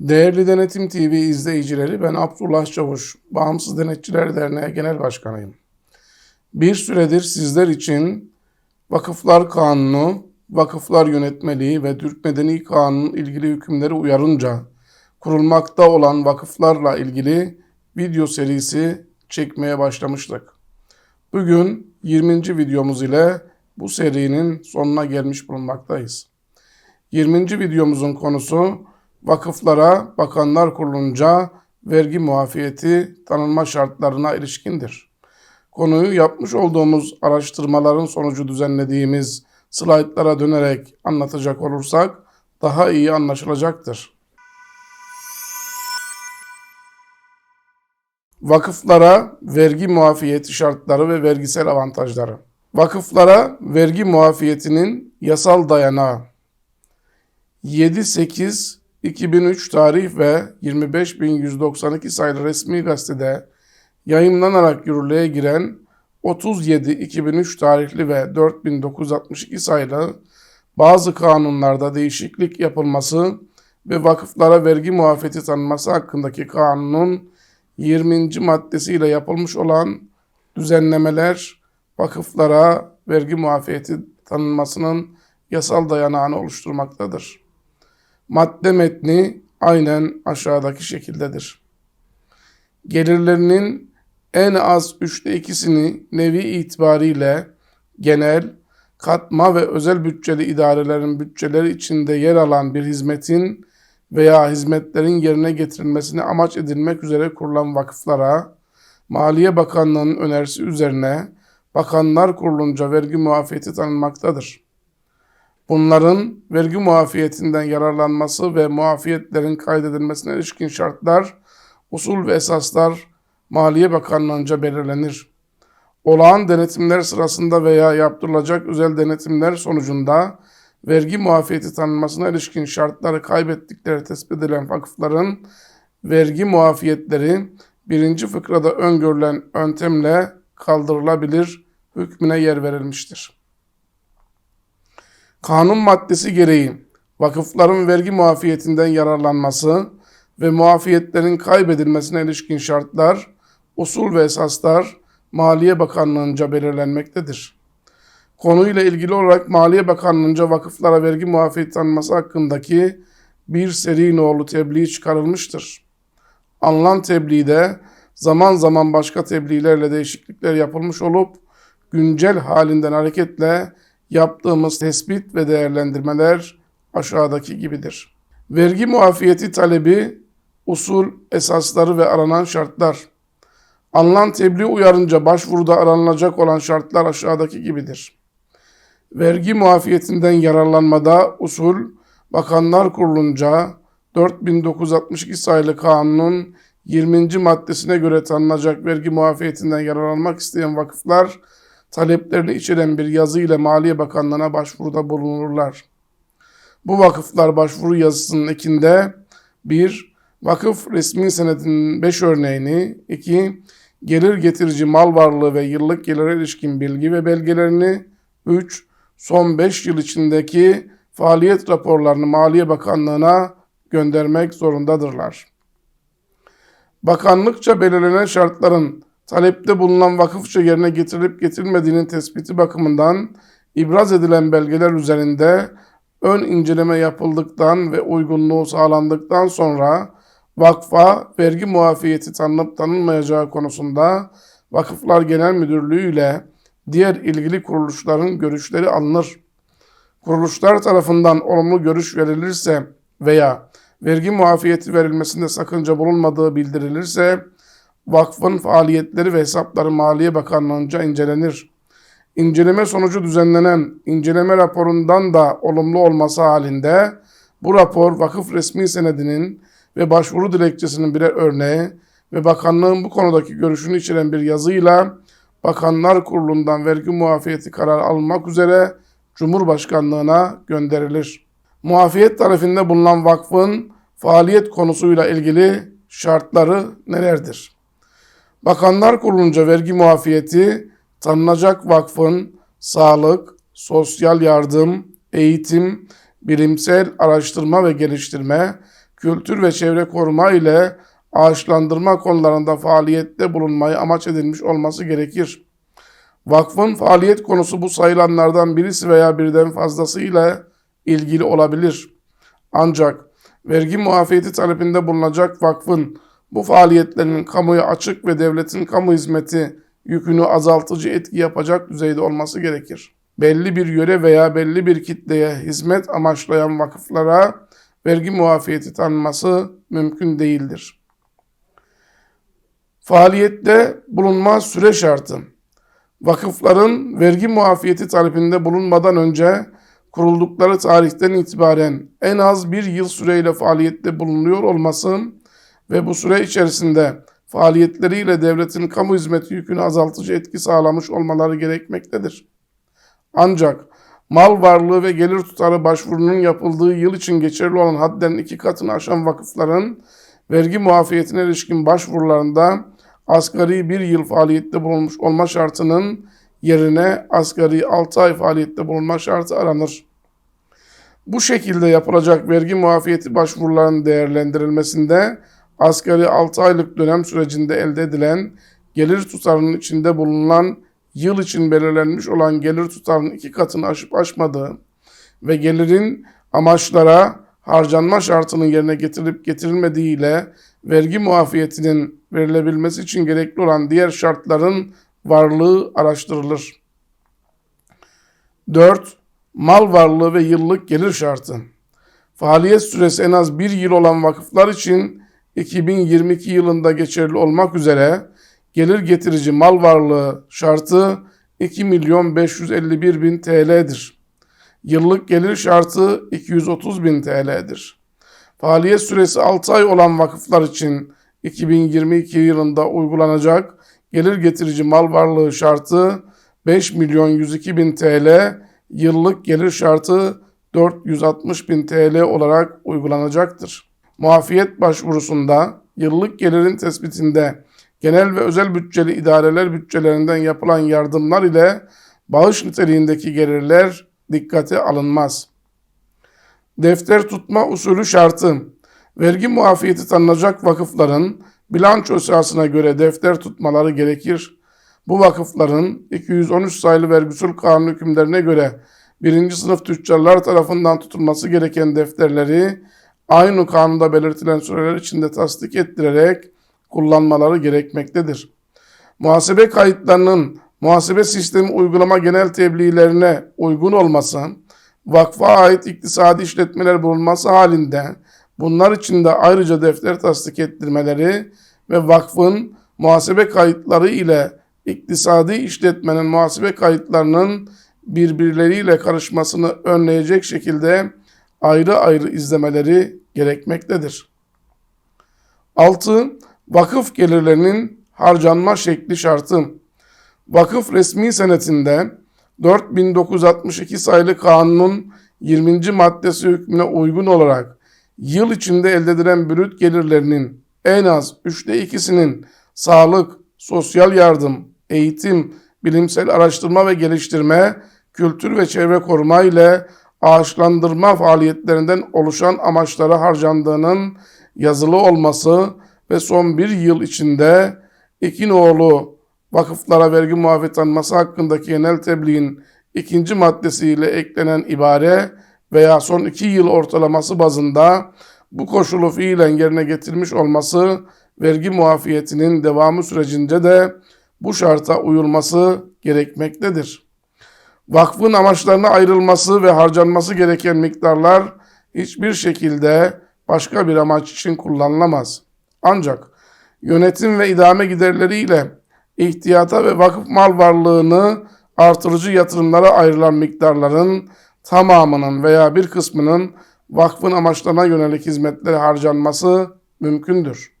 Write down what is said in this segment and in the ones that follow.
Değerli Denetim TV izleyicileri ben Abdullah Çavuş, Bağımsız Denetçiler Derneği Genel Başkanıyım. Bir süredir sizler için Vakıflar Kanunu, Vakıflar Yönetmeliği ve Türk Medeni Kanunun ilgili hükümleri uyarınca kurulmakta olan vakıflarla ilgili video serisi çekmeye başlamıştık. Bugün 20. videomuz ile bu serinin sonuna gelmiş bulunmaktayız. 20. videomuzun konusu vakıflara Bakanlar Kurulunca vergi muafiyeti tanınma şartlarına ilişkindir. Konuyu yapmış olduğumuz araştırmaların sonucu düzenlediğimiz slaytlara dönerek anlatacak olursak daha iyi anlaşılacaktır. Vakıflara vergi muafiyeti şartları ve vergisel avantajları. Vakıflara vergi muafiyetinin yasal dayanağı 7-8-2003 tarih ve 25.192 sayılı resmi gazetede yayımlanarak yürürlüğe giren 37-2003 tarihli ve 4962 sayılı bazı kanunlarda değişiklik yapılması ve vakıflara vergi muafiyeti tanınması hakkındaki kanunun 20. maddesiyle yapılmış olan düzenlemeler vakıflara vergi muafiyeti tanınmasının yasal dayanağını oluşturmaktadır. Madde metni aynen aşağıdaki şekildedir. Gelirlerinin en az üçte ikisini nevi itibariyle genel, katma ve özel bütçeli idarelerin bütçeleri içinde yer alan bir hizmetin veya hizmetlerin yerine getirilmesini amaç edilmek üzere kurulan vakıflara, Maliye Bakanlığı'nın önerisi üzerine Bakanlar Kurulunca vergi muafiyeti tanınmaktadır. Bunların vergi muafiyetinden yararlanması ve muafiyetlerin kaydedilmesine ilişkin şartlar, usul ve esaslar Maliye Bakanlığı'nca belirlenir. Olağan denetimler sırasında veya yaptırılacak özel denetimler sonucunda vergi muafiyeti tanınmasına ilişkin şartları kaybettikleri tespit edilen vakıfların vergi muafiyetleri birinci fıkrada öngörülen yöntemle kaldırılabilir hükmüne yer verilmiştir. Kanun maddesi gereği vakıfların vergi muafiyetinden yararlanması ve muafiyetlerin kaybedilmesine ilişkin şartlar, usul ve esaslar Maliye Bakanlığı'nca belirlenmektedir. Konuyla ilgili olarak Maliye Bakanlığı'nca vakıflara vergi muafiyeti tanınması hakkındaki bir seri nolu tebliğ çıkarılmıştır. Alınan tebliğde zaman zaman başka tebliğlerle değişiklikler yapılmış olup güncel halinden hareketle yaptığımız tespit ve değerlendirmeler aşağıdaki gibidir. Vergi muafiyeti talebi, usul, esasları ve aranan şartlar. Alınan tebliğ uyarınca başvuruda aranılacak olan şartlar aşağıdaki gibidir. Vergi muafiyetinden yararlanmada usul, Bakanlar Kurulunca 4962 sayılı kanunun 20. maddesine göre tanınacak vergi muafiyetinden yararlanmak isteyen vakıflar taleplerini içeren bir yazı ile Maliye Bakanlığı'na başvuruda bulunurlar. Bu vakıflar başvuru yazısının ekinde 1. Vakıf resmi senedinin 5 örneğini 2. Gelir getirici mal varlığı ve yıllık gelire ilişkin bilgi ve belgelerini 3. Son 5 yıl içindeki faaliyet raporlarını Maliye Bakanlığı'na göndermek zorundadırlar. Bakanlıkça belirlenen şartların talepte bulunan vakıfça yerine getirilip getirilmediğinin tespiti bakımından ibraz edilen belgeler üzerinde ön inceleme yapıldıktan ve uygunluğu sağlandıktan sonra vakfa vergi muafiyeti tanınıp tanınmayacağı konusunda Vakıflar Genel Müdürlüğü ile diğer ilgili kuruluşların görüşleri alınır. Kuruluşlar tarafından olumlu görüş verilirse veya vergi muafiyeti verilmesinde sakınca bulunmadığı bildirilirse vakfın faaliyetleri ve hesapları Maliye Bakanlığı'nca incelenir. İnceleme sonucu düzenlenen inceleme raporundan da olumlu olması halinde bu rapor vakıf resmi senedinin ve başvuru dilekçesinin birer örneği ve bakanlığın bu konudaki görüşünü içeren bir yazıyla Bakanlar Kurulu'ndan vergi muafiyeti kararı alınmak üzere Cumhurbaşkanlığına gönderilir. Muafiyet tarifinde bulunan vakfın faaliyet konusuyla ilgili şartları nelerdir? Bakanlar Kurulunca vergi muafiyeti tanınacak vakfın sağlık, sosyal yardım, eğitim, bilimsel araştırma ve geliştirme, kültür ve çevre koruma ile ağaçlandırma konularında faaliyette bulunmayı amaç edilmiş olması gerekir. Vakfın faaliyet konusu bu sayılanlardan birisi veya birden fazlasıyla ilgili olabilir. Ancak vergi muafiyeti talebinde bulunacak vakfın bu faaliyetlerinin kamuya açık ve devletin kamu hizmeti yükünü azaltıcı etki yapacak düzeyde olması gerekir. Belli bir yöre veya belli bir kitleye hizmet amaçlayan vakıflara vergi muafiyeti tanınması mümkün değildir. Faaliyette bulunma süre şartı. Vakıfların vergi muafiyeti talebinde bulunmadan önce kuruldukları tarihten itibaren en az bir yıl süreyle faaliyette bulunuyor olması ve bu süre içerisinde faaliyetleriyle devletin kamu hizmeti yükünü azaltıcı etki sağlamış olmaları gerekmektedir. Ancak mal varlığı ve gelir tutarı başvurunun yapıldığı yıl için geçerli olan hadden iki katını aşan vakıfların vergi muafiyetine ilişkin başvurularında asgari bir yıl faaliyette bulunmuş olma şartının yerine asgari 6 ay faaliyette bulunma şartı aranır. Bu şekilde yapılacak vergi muafiyeti başvurularının değerlendirilmesinde asgari 6 aylık dönem sürecinde elde edilen gelir tutarının içinde bulunan yıl için belirlenmiş olan gelir tutarının iki katını aşıp aşmadığı ve gelirin amaçlara harcanma şartının yerine getirilip getirilmediği ile vergi muafiyetinin verilebilmesi için gerekli olan diğer şartların varlığı araştırılır. 4. Mal varlığı ve yıllık gelir şartı. Faaliyet süresi en az bir yıl olan vakıflar için 2022 yılında geçerli olmak üzere gelir getirici mal varlığı şartı 2 milyon 551 bin TL'dir. Yıllık gelir şartı 230 bin TL'dir. Faaliyet süresi 6 ay olan vakıflar için 2022 yılında uygulanacak gelir getirici mal varlığı şartı 5 milyon 102 bin TL, yıllık gelir şartı 460 bin TL olarak uygulanacaktır. Muafiyet başvurusunda yıllık gelirin tespitinde genel ve özel bütçeli idareler bütçelerinden yapılan yardımlar ile bağış niteliğindeki gelirler dikkate alınmaz. Defter tutma usulü şartı Vergi muafiyeti tanınacak vakıfların bilanço esasına göre defter tutmaları gerekir. Bu vakıfların 213 sayılı vergi usul kanun hükümlerine göre birinci sınıf tüccarlar tarafından tutulması gereken defterleri aynı kanunda belirtilen süreler içinde tasdik ettirerek kullanmaları gerekmektedir. Muhasebe kayıtlarının muhasebe sistemi uygulama genel tebliğlerine uygun olması, vakfa ait iktisadi işletmeler bulunması halinde bunlar için de ayrıca defter tasdik ettirmeleri ve vakfın muhasebe kayıtları ile iktisadi işletmenin muhasebe kayıtlarının birbirleriyle karışmasını önleyecek şekilde ayrı ayrı izlemeleri gerekmektedir. 6. Vakıf gelirlerinin harcanma şekli şartı. Vakıf resmi senetinde 4962 sayılı kanunun 20. maddesi hükmüne uygun olarak yıl içinde elde edilen brüt gelirlerinin en az üçte ikisinin sağlık, sosyal yardım, eğitim, bilimsel araştırma ve geliştirme, kültür ve çevre koruma ile ağaçlandırma faaliyetlerinden oluşan amaçlara harcandığının yazılı olması ve son bir yıl içinde iki nolu vakıflara vergi muafiyet tanınması hakkındaki genel tebliğin ikinci maddesiyle eklenen ibare veya son iki yıl ortalaması bazında bu koşulu fiilen yerine getirmiş olması vergi muafiyetinin devamı sürecince de bu şarta uyulması gerekmektedir. Vakfın amaçlarına ayrılması ve harcanması gereken miktarlar hiçbir şekilde başka bir amaç için kullanılamaz. Ancak yönetim ve idame giderleriyle ihtiyata ve vakıf mal varlığını artırıcı yatırımlara ayrılan miktarların tamamının veya bir kısmının vakfın amaçlarına yönelik hizmetlere harcanması mümkündür.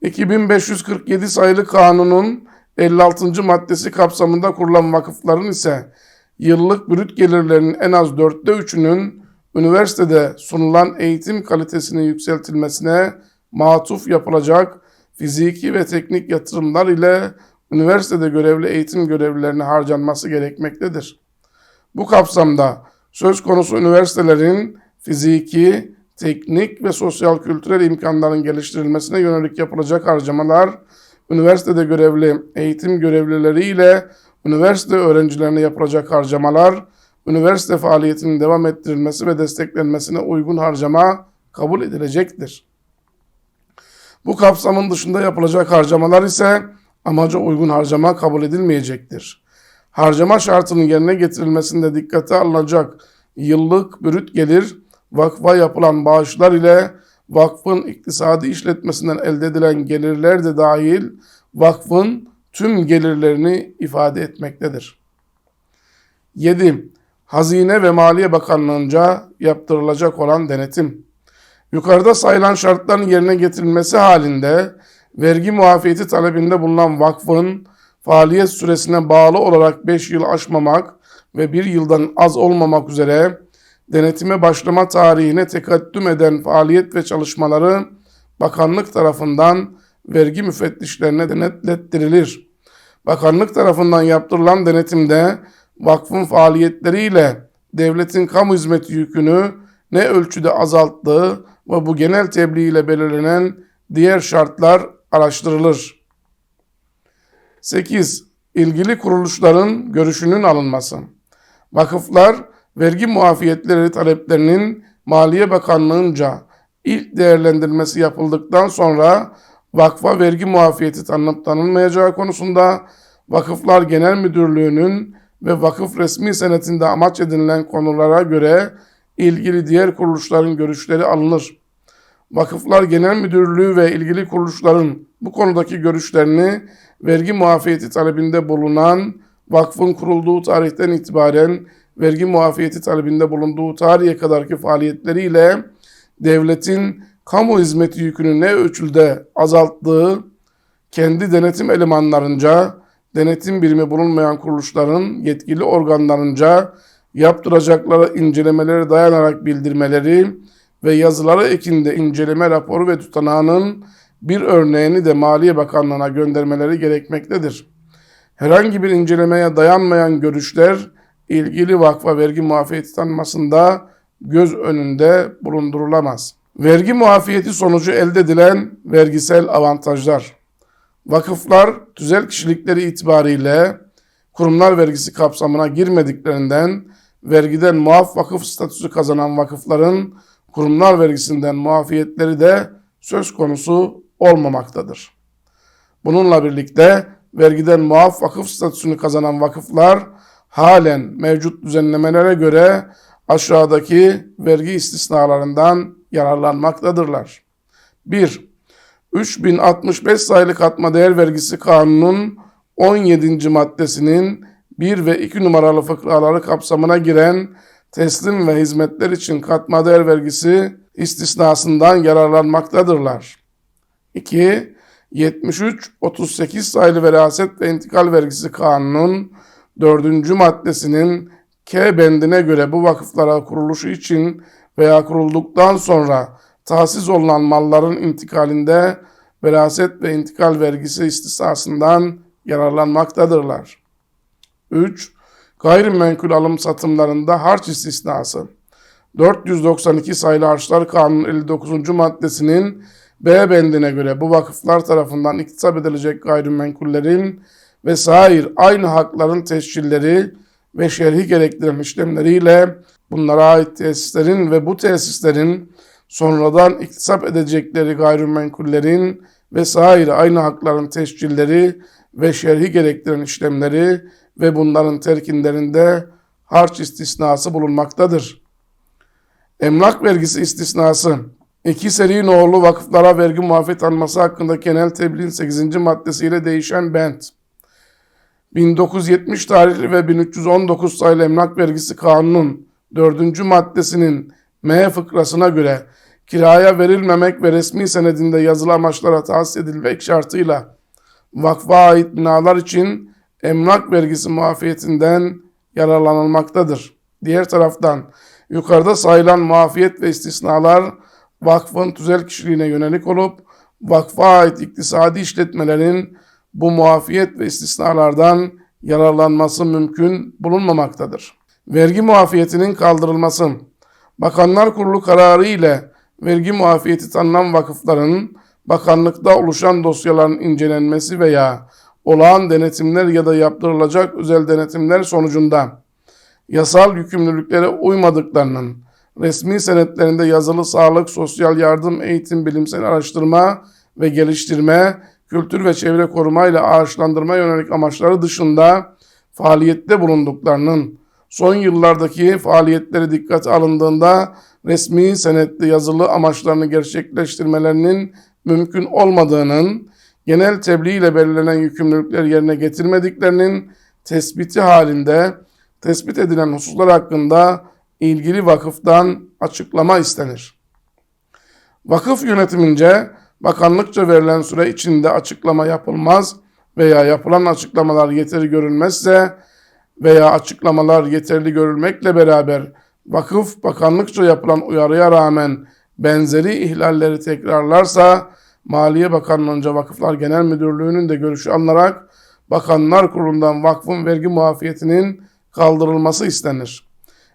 2547 sayılı kanunun 56. maddesi kapsamında kurulan vakıfların ise yıllık brüt gelirlerinin en az dörtte üçünün üniversitede sunulan eğitim kalitesinin yükseltilmesine matuf yapılacak fiziki ve teknik yatırımlar ile üniversitede görevli eğitim görevlilerine harcanması gerekmektedir. Bu kapsamda söz konusu üniversitelerin fiziki, teknik ve sosyal kültürel imkanların geliştirilmesine yönelik yapılacak harcamalar, üniversitede görevli eğitim görevlileriyle üniversite öğrencilerine yapılacak harcamalar, üniversite faaliyetinin devam ettirilmesi ve desteklenmesine uygun harcama kabul edilecektir. Bu kapsamın dışında yapılacak harcamalar ise amaca uygun harcama kabul edilmeyecektir. Harcama şartının yerine getirilmesinde dikkate alınacak yıllık brüt gelir, vakfa yapılan bağışlar ile vakfın iktisadi işletmesinden elde edilen gelirler de dahil vakfın tüm gelirlerini ifade etmektedir. 7. Hazine ve Maliye Bakanlığı'nca yaptırılacak olan denetim. Yukarıda sayılan şartların yerine getirilmesi halinde vergi muafiyeti talebinde bulunan vakfın faaliyet süresine bağlı olarak 5 yıl aşmamak ve 1 yıldan az olmamak üzere denetime başlama tarihine tekaddüm eden faaliyet ve çalışmaları bakanlık tarafından vergi müfettişlerine denetlettirilir. Bakanlık tarafından yaptırılan denetimde vakfın faaliyetleriyle devletin kamu hizmeti yükünü ne ölçüde azalttığı ve bu genel tebliğ ile belirlenen diğer şartlar araştırılır. 8. İlgili kuruluşların görüşünün alınması. Vakıflar vergi muafiyetleri taleplerinin Maliye Bakanlığı'nca ilk değerlendirmesi yapıldıktan sonra vakfa vergi muafiyeti tanınıp tanınmayacağı konusunda Vakıflar Genel Müdürlüğü'nün ve vakıf resmi senetinde amaç edinilen konulara göre ilgili diğer kuruluşların görüşleri alınır. Vakıflar Genel Müdürlüğü ve ilgili kuruluşların bu konudaki görüşlerini vergi muafiyeti talebinde bulunan vakfın kurulduğu tarihten itibaren vergi muafiyeti talebinde bulunduğu tarihe kadarki faaliyetleriyle devletin kamu hizmeti yükünü ne ölçüde azalttığı kendi denetim elemanlarınca denetim birimi bulunmayan kuruluşların yetkili organlarınca yaptıracakları incelemelere dayanarak bildirmeleri ve yazıları ekinde inceleme raporu ve tutanağının bir örneğini de Maliye Bakanlığı'na göndermeleri gerekmektedir. Herhangi bir incelemeye dayanmayan görüşler ilgili vakfa vergi muafiyeti tanınmasında göz önünde bulundurulamaz. Vergi muafiyeti sonucu elde edilen vergisel avantajlar. Vakıflar tüzel kişilikleri itibariyle kurumlar vergisi kapsamına girmediklerinden vergiden muaf vakıf statüsü kazanan vakıfların kurumlar vergisinden muafiyetleri de söz konusu olmamaktadır. Bununla birlikte vergiden muaf vakıf statüsünü kazanan vakıflar halen mevcut düzenlemelere göre aşağıdaki vergi istisnalarından yararlanmaktadırlar. 1. 3065 sayılı katma değer vergisi kanunun 17. maddesinin 1 ve 2 numaralı fıkraları kapsamına giren teslim ve hizmetler için katma değer vergisi istisnasından yararlanmaktadırlar. 2. 73-38 sayılı veraset ve intikal vergisi kanunun 4. maddesinin K bendine göre bu vakıflara kuruluşu için veya kurulduktan sonra tahsis olunan malların intikalinde veraset ve intikal vergisi istisnasından yararlanmaktadırlar. 3. Gayrimenkul alım satımlarında harç istisnası. 492 sayılı harçlar kanunun 59. maddesinin B bendine göre bu vakıflar tarafından iktisap edilecek gayrimenkullerin ve sair aynı hakların tescilleri ve şerhi gerektiren işlemleriyle bunlara ait tesislerin ve bu tesislerin sonradan iktisap edecekleri gayrimenkullerin ve sair aynı hakların tescilleri ve şerhi gerektiren işlemleri ve bunların terkinlerinde harç istisnası bulunmaktadır. Emlak vergisi istisnası İki seri noğlu vakıflara vergi muafiyet alması hakkında genel tebliğin 8. maddesiyle değişen bent. 1970 tarihli ve 1319 sayılı emlak vergisi kanunun 4. maddesinin M fıkrasına göre kiraya verilmemek ve resmi senedinde yazılı amaçlara tahsis edilmek şartıyla vakfa ait binalar için emlak vergisi muafiyetinden yararlanılmaktadır. Diğer taraftan yukarıda sayılan muafiyet ve istisnalar vakfın tüzel kişiliğine yönelik olup vakfa ait iktisadi işletmelerin bu muafiyet ve istisnalardan yararlanması mümkün bulunmamaktadır. Vergi muafiyetinin kaldırılması Bakanlar Kurulu kararı ile vergi muafiyeti tanınan vakıfların bakanlıkta oluşan dosyaların incelenmesi veya olağan denetimler ya da yaptırılacak özel denetimler sonucunda yasal yükümlülüklere uymadıklarının resmi senetlerinde yazılı sağlık, sosyal yardım, eğitim, bilimsel araştırma ve geliştirme, kültür ve çevre koruma ile ağaçlandırma yönelik amaçları dışında faaliyette bulunduklarının son yıllardaki faaliyetleri dikkate alındığında resmi senette yazılı amaçlarını gerçekleştirmelerinin mümkün olmadığının, genel tebliğ ile belirlenen yükümlülükleri yerine getirmediklerinin tespiti halinde tespit edilen hususlar hakkında ilgili vakıftan açıklama istenir. Vakıf yönetimince bakanlıkça verilen süre içinde açıklama yapılmaz veya yapılan açıklamalar yeteri görülmezse veya açıklamalar yeterli görülmekle beraber vakıf bakanlıkça yapılan uyarıya rağmen benzeri ihlalleri tekrarlarsa Maliye Bakanlığı'nca Vakıflar Genel Müdürlüğü'nün de görüşü alınarak Bakanlar Kurulu'ndan vakfın vergi muafiyetinin kaldırılması istenir.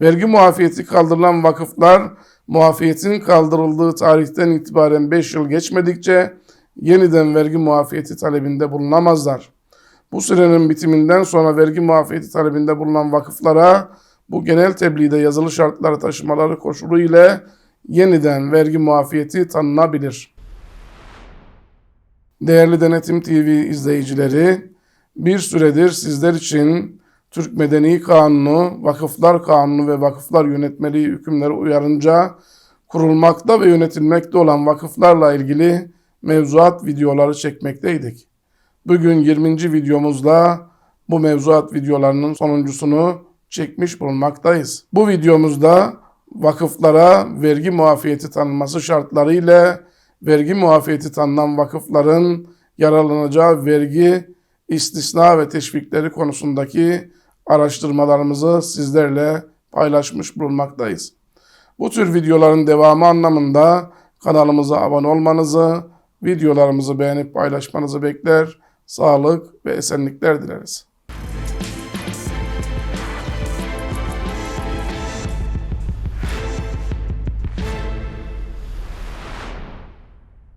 Vergi muafiyeti kaldırılan vakıflar muafiyetin kaldırıldığı tarihten itibaren 5 yıl geçmedikçe yeniden vergi muafiyeti talebinde bulunamazlar. Bu sürenin bitiminden sonra vergi muafiyeti talebinde bulunan vakıflara bu genel tebliğde yazılı şartları taşımaları koşulu ile yeniden vergi muafiyeti tanınabilir. Değerli Denetim TV izleyicileri, bir süredir sizler için Türk Medeni Kanunu, Vakıflar Kanunu ve Vakıflar Yönetmeliği hükümleri uyarınca kurulmakta ve yönetilmekte olan vakıflarla ilgili mevzuat videoları çekmekteydik. Bugün 20. videomuzla bu mevzuat videolarının sonuncusunu çekmiş bulunmaktayız. Bu videomuzda vakıflara vergi muafiyeti tanınması şartları ile vergi muafiyeti tanınan vakıfların yararlanacağı vergi istisna ve teşvikleri konusundaki araştırmalarımızı sizlerle paylaşmış bulunmaktayız. Bu tür videoların devamı anlamında kanalımıza abone olmanızı, videolarımızı beğenip paylaşmanızı bekler, sağlık ve esenlikler dileriz.